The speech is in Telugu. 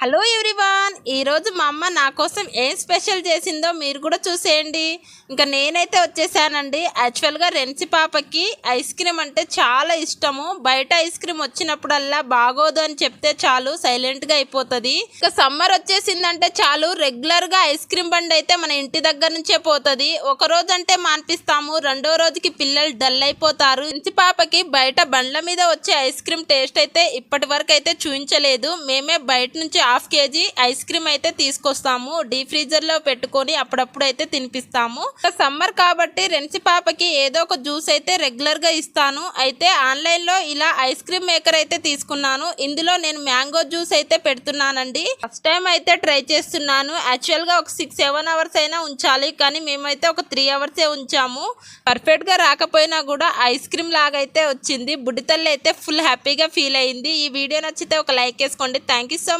హలో ఎవ్రీవాన్ ఈరోజు మా అమ్మ నా కోసం ఏం స్పెషల్ చేసిందో మీరు కూడా చూసేయండి. ఇంకా నేనైతే వచ్చేసానండి. యాక్చువల్గా రెన్సి పాపకి ఐస్ క్రీమ్ అంటే చాలా ఇష్టము. బయట ఐస్ క్రీమ్ వచ్చినప్పుడల్లా బాగోదు అని చెప్తే చాలు సైలెంట్గా అయిపోతుంది. ఇంకా సమ్మర్ వచ్చేసిందంటే చాలు రెగ్యులర్గా ఐస్ క్రీమ్ బండి అయితే మన ఇంటి దగ్గర నుంచే పోతుంది. ఒక రోజు అంటే మానిపిస్తాము రెండో రోజుకి పిల్లలు డల్ అయిపోతారు. రెన్సి పాపకి బయట బండ్ల మీద వచ్చే ఐస్ క్రీమ్ టేస్ట్ అయితే ఇప్పటి వరకు అయితే చూపించలేదు మేమే బయట నుంచి హాఫ్ కేజీ ఐస్ క్రీమ్ అయితే తీసుకొస్తాము. డీ ఫ్రీజర్లో పెట్టుకొని అప్పుడప్పుడు అయితే తినిపిస్తాము. సమ్మర్ కాబట్టి రెన్సి పాపకి ఏదో ఒక జ్యూస్ అయితే రెగ్యులర్గా ఇస్తాను. అయితే ఆన్లైన్లో ఇలా ఐస్ క్రీమ్ మేకర్ అయితే తీసుకున్నాను. ఇందులో నేను మ్యాంగో జ్యూస్ అయితే పెడుతున్నానండి. ఫస్ట్ టైం అయితే ట్రై చేస్తున్నాను. యాక్చువల్గా ఒక సిక్స్ సెవెన్ అవర్స్ అయినా ఉంచాలి. కానీ మేమైతే ఒక త్రీ అవర్స్ ఉంచాము. పర్ఫెక్ట్గా రాకపోయినా కూడా ఐస్ క్రీమ్ లాగా అయితే వచ్చింది. బుడ్డితల్లి అయితే ఫుల్ హ్యాపీగా ఫీల్ అయింది. ఈ వీడియో నచ్చితే ఒక లైక్ వేసుకోండి. Thank you so much